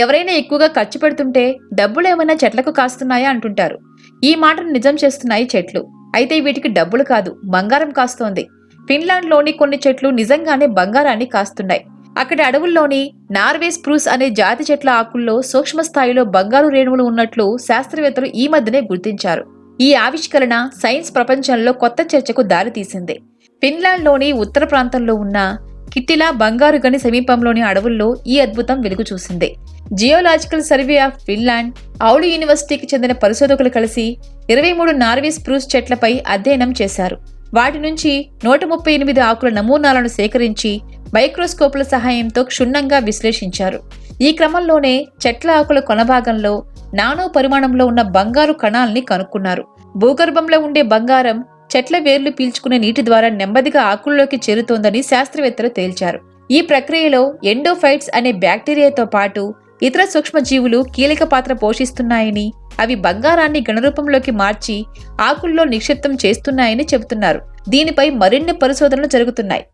ఎవరైనా ఎక్కువగా ఖర్చు పెడుతుంటే డబ్బులు ఏమైనా చెట్లకు కాస్తున్నాయా అంటుంటారు. ఈ మాటను నిజం చేస్తున్నాయి చెట్లు. అయితే వీటికి డబ్బులు కాదు బంగారం కాస్తోంది. ఫిన్లాండ్లోని కొన్ని చెట్లు నిజంగానే బంగారాన్ని కాస్తున్నాయి. అక్కడి అడవుల్లోని నార్వే స్ప్రూస్ అనే జాతి చెట్ల ఆకుల్లో సూక్ష్మ స్థాయిలో బంగారు రేణువులు ఉన్నట్లు శాస్త్రవేత్తలు ఈ మధ్యనే గుర్తించారు. ఈ ఆవిష్కరణ సైన్స్ ప్రపంచంలో కొత్త చర్చకు దారితీసింది. ఫిన్లాండ్లోని ఉత్తర ప్రాంతంలో ఉన్న కిట్టిలా బంగారుగని సమీపంలోని అడవుల్లో ఈ అద్భుతం వెలుగు చూసింది geological survey of Finland Oulu యూనివర్సిటీకి చెందిన పరిశోధకులు కలిసి ఇరవై మూడు నార్వే స్ప్రూస్ చెట్లపై అధ్యయనం చేశారు. వాటి నుంచి నూట ముప్పై ఎనిమిది ఆకుల నమూనాలను సేకరించి మైక్రోస్కోపుల సహాయంతో క్షుణ్ణంగా విశ్లేషించారు. ఈ క్రమంలోనే చెట్ల ఆకుల కొనభాగంలో నానో పరిమాణంలో ఉన్న బంగారు కణాల్ని కనుక్కున్నారు. భూగర్భంలో ఉండే బంగారం చెట్ల వేర్లు పీల్చుకునే నీటి ద్వారా నెమ్మదిగా ఆకుల్లోకి చేరుతోందని శాస్త్రవేత్తలు తేల్చారు. ఈ ప్రక్రియలో ఎండోఫైట్స్ అనే బ్యాక్టీరియాతో పాటు ఇతర సూక్ష్మజీవులు కీలక పాత్ర పోషిస్తున్నాయని అవి బంగారాన్ని గణరూపంలోకి మార్చి ఆకుల్లో నిక్షిప్తం చేస్తున్నాయని చెబుతున్నారు. దీనిపై మరిన్ని పరిశోధనలు జరుగుతున్నాయి.